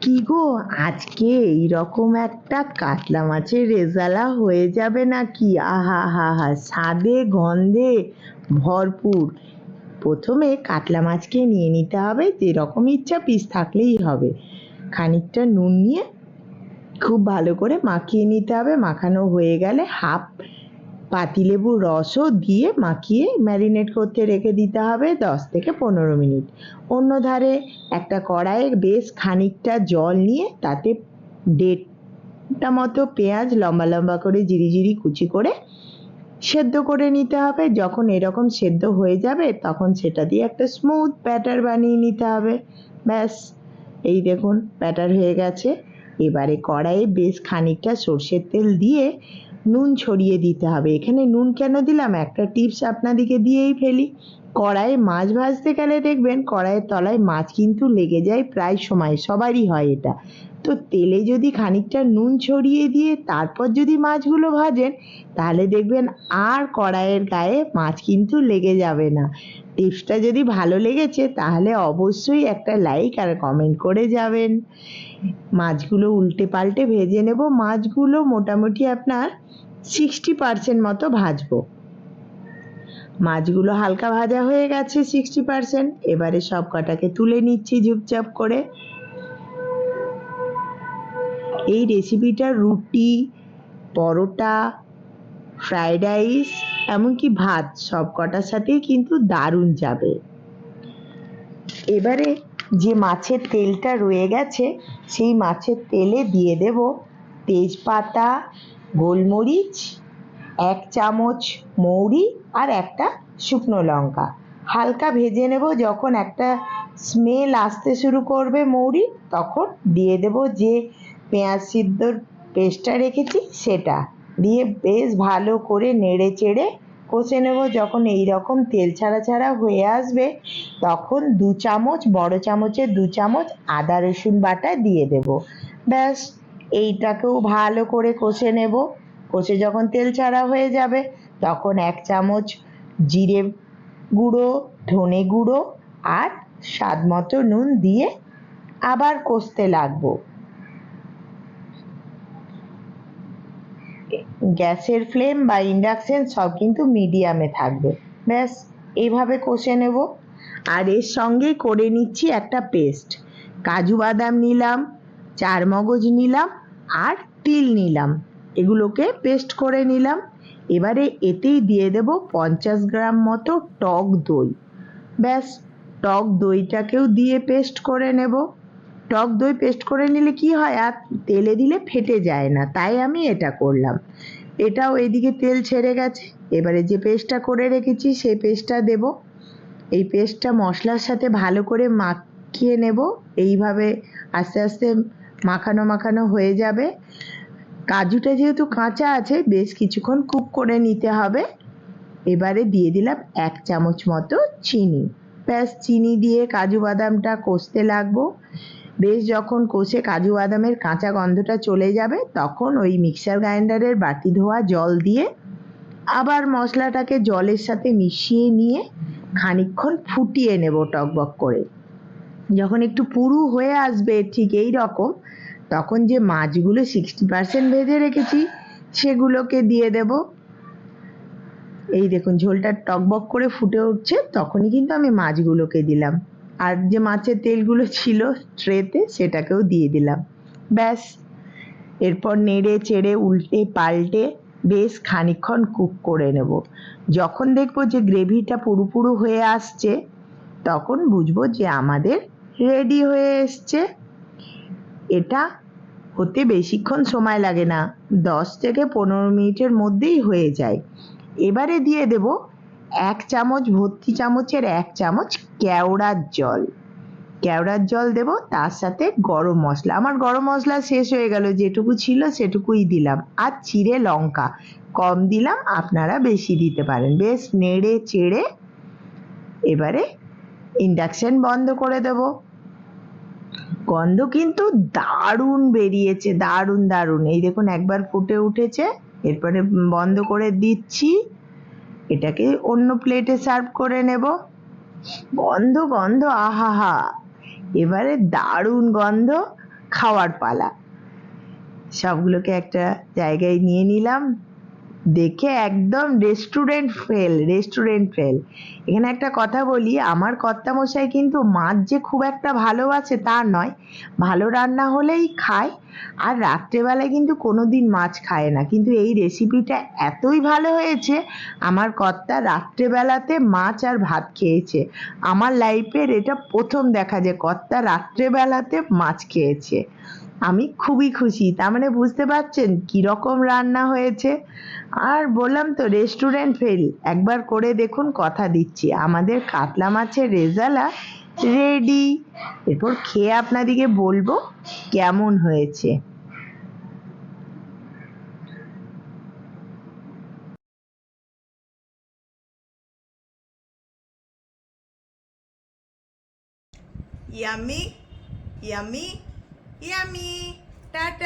কি গো, আজকে এইরকম একটা কাতলা মাছের রেজালা হয়ে যাবে নাকি? আহা, হা হা, স্বাদে, গন্ধে ভরপুর। প্রথমে কাতলা মাছকে নিয়ে নিতে হবে, যেরকম ইচ্ছা পিস থাকলেই হবে। খানিকটা নুন নিয়ে খুব ভালো করে মাখিয়ে নিতে হবে। মাখানো হয়ে গেলে হাফ পাতিলেবুর রসও দিয়ে মাখিয়ে ম্যারিনেট করতে রেখে দিতে হবে দশ থেকে পনেরো মিনিট। অন্য ধারে একটা কড়াইয়ে বেশ খানিকটা জল নিয়ে তাতে দেড়টা মতো পেঁয়াজ লম্বা লম্বা করে জিরি জিরি কুচি করে সেদ্ধ করে নিতে হবে। যখন এরকম সেদ্ধ হয়ে যাবে তখন সেটা দিয়ে একটা স্মুথ ব্যাটার বানিয়ে নিতে হবে। ব্যাস, এই দেখুন ব্যাটার হয়ে গেছে। এবারে কড়াইয়ে বেশ খানিকটা সর্ষের তেল দিয়ে নুন ছড়িয়ে দিতে হবে। এখানে নুন কেন দিলাম? একটা টিপস আপনাদেরকে দিয়েই ফেলি। কড়াইয়ে মাছ ভাজতে গেলে দেখবেন কড়াইয়ের তলায় মাছ কিন্তু লেগে যায়, প্রায় সময় সবারই হয় এটা। তো তেলে যদি খানিকটা নুন ছড়িয়ে দিয়ে তারপর যদি মাছগুলো ভাজেন, তাহলে দেখবেন আর কড়াইয়ের গায়ে মাছ কিন্তু লেগে যাবে না। টিপসটা যদি ভালো লেগেছে, তাহলে অবশ্যই একটা লাইক আর কমেন্ট করে যাবেন। মাছগুলো উল্টে পাল্টে ভেজে নেব। মাছগুলো মোটামুটি আপনার সিক্সটি পার্সেন্ট মতো ভাজবো। মাছগুলো হালকা ভাজা হয়ে গেছে সিক্সটি পার্সেন্ট এবারে সব কটাকে তুলে নিচ্ছি ঝুপচাপ করে। এই রেসিপিটা রুটি, পরোটা ফ্রাইড রাইস এমনকি ভাত সব কটার সাথেই কিন্তু দারুণ যাবে। এবারে যে মাছের তেলটা রয়ে গেছে, সেই মাছের তেলে দিয়ে দেব তেজপাতা, গোলমরিচ এক চামচ মৌরি আর একটা শুকনো লঙ্কা। হালকা ভেজে নেব, যখন একটা স্মেল আসতে শুরু করবে মৌরি, তখন দিয়ে দেব যে পেঁয়াজ সিদ্ধর পেস্টটা রেখেছি সেটা। দিয়ে বেশ ভালো করে নেড়ে চেড়ে কষে নেব, যখন এই রকম তেল ছাড়া ছাড়া হয়ে আসবে, তখন দু চামচ, বড় চামচের দু চামচ আদা রসুন বাটা দিয়ে দেব। ব্যাস, এইটাকেও ভালো করে কষে নেব। কষে যখন তেল ছাড়া হয়ে যাবে, তখন এক চামচ জিরে গুঁড়ো, ধনে গুঁড়ো আর স্বাদ মতো নুন দিয়ে আবার কষতে লাগবো। গ্যাসের ফ্লেম বা ইন্ডাকশন সব কিন্তু মিডিয়ামে থাকবে। ব্যাস এইভাবে কষে নেব। আর এর সঙ্গেই করে নিচ্ছি একটা পেস্ট। কাজু বাদাম নিলাম চার মগজ নিলাম আর তিল নিলাম। এগুলোকে পেস্ট করে নিলাম। এবারে এতেই দিয়ে দেব পঞ্চাশ গ্রাম মতো টক দই। ব্যাস, টক দইটাকেও দিয়ে পেস্ট করে নেব। টক দই পেস্ট করে নিলে কি হয়, আর তেলে দিলে ফেটে যায় না, তাই আমি এটা করলাম। এটাও এদিকে তেল ছেড়ে গেছে। এবারে যে পেস্টটা করে রেখেছি, সেই পেস্টটা দেব। এই পেস্টটা মশলার সাথে ভালো করে মাখিয়ে নেব। এইভাবে আস্তে আস্তে মাখানো মাখানো হয়ে যাবে। কাজুটা যেহেতু কাঁচা আছে, বেশ কিছুক্ষণ কুক করে নিতে হবে। এবারে দিয়ে দিলাম এক চামচ মতো চিনি। ব্যাস, চিনি দিয়ে কাজু বাদামটা কষতে লাগবো। বেশ যখন কষে কাজু বাদামের কাঁচা গন্ধটা চলে যাবে, তখন ওই মিক্সার গ্রাইন্ডারের বাটি ধোয়া জল দিয়ে আবার মশলাটাকে জলের সাথে মিশিয়ে নিয়ে খানিকক্ষণ ফুটিয়ে নেব টকবক করে। যখন একটু পুরু হয়ে আসবে, ঠিক এই রকম তখন যে মাছগুলো সিক্সটি পার্সেন্ট ভেজে রেখেছি, সেগুলোকে দিয়ে দেব। এই দেখুন, ঝোলটা টকবক করে ফুটে উঠছে, তখনই কিন্তু আমি মাছগুলোকে দিলাম। আর যে মাছের তেলগুলো ছিল ট্রেতে, সেটাকেও দিয়ে দিলাম। ব্যাস। এরপর নেড়ে চেড়ে উল্টে পাল্টে বেশ খানিক্ষণ কুক করে নেব। যখন দেখব যে গ্রেভিটা পুরো হয়ে আসছে, তখন বুঝব যে আমাদের রেডি হয়ে এসছে। এটা হতে বেশিক্ষণ সময় লাগে না। দশ থেকে পনেরো মিনিটের মধ্যেই হয়ে যায়। এবারে দিয়ে দেব এক চামচ ভর্তি চামচের এক চামচ কেওড়ার জল। কেওড়ার জল দেব, তার সাথে গরম মশলা। আমার গরম মশলা শেষ হয়ে গেল, যেটুকু ছিল সেটুকুই দিলাম। আর চিড়ে লঙ্কা কম দিলাম, আপনারা বেশি দিতে পারেন। বেশ নেড়ে চেড়ে এবারে ইন্ডাকশন বন্ধ করে দেব। গন্ধ কিন্তু দারুণ বেরিয়েছে, দারুণ দারুণ। এই দেখুন, একবার ফুটে উঠেছে, এরপরে বন্ধ করে দিচ্ছি। এটাকে অন্য প্লেটে সার্ভ করে নেব। গন্ধ গন্ধ, আহাহা। এবারে দারুণ গন্ধ, খাওয়ার পালা। সবগুলোকে একটা জায়গায় নিয়ে নিলাম। দেখে একদম রেস্টুরেন্ট ফেল রেস্টুরেন্ট ফেল এখানে একটা কথা বলি, আমার কর্তামশাই কিন্তু মাছ যে খুব একটা ভালোবাসে তা নয়। ভালো রান্না হলেই খায়, আর রাত্রেবেলায় কিন্তু কোনো দিন মাছ খায় না। কিন্তু এই রেসিপিটা এতই ভালো হয়েছে, আমার কর্তা রাত্রেবেলাতে মাছ আর ভাত খেয়েছে। আমার লাইফের এটা প্রথম দেখা যে কর্তা রাত্রেবেলাতে মাছ খেয়েছে। আমি খুবই খুশি। তার মানে বুঝতে পারছেন কীরকম রান্না হয়েছে? আর বললাম তো রেস্টুরেন্ট ফেল একবার করে দেখুন কথা দিচ্ছি। আমাদের কাতলা মাছের রেজালা রেডি এরপর খেয়ে আপনাদিকে বলব কেমন হয়েছে। Yummy yummy, yummy. Tata.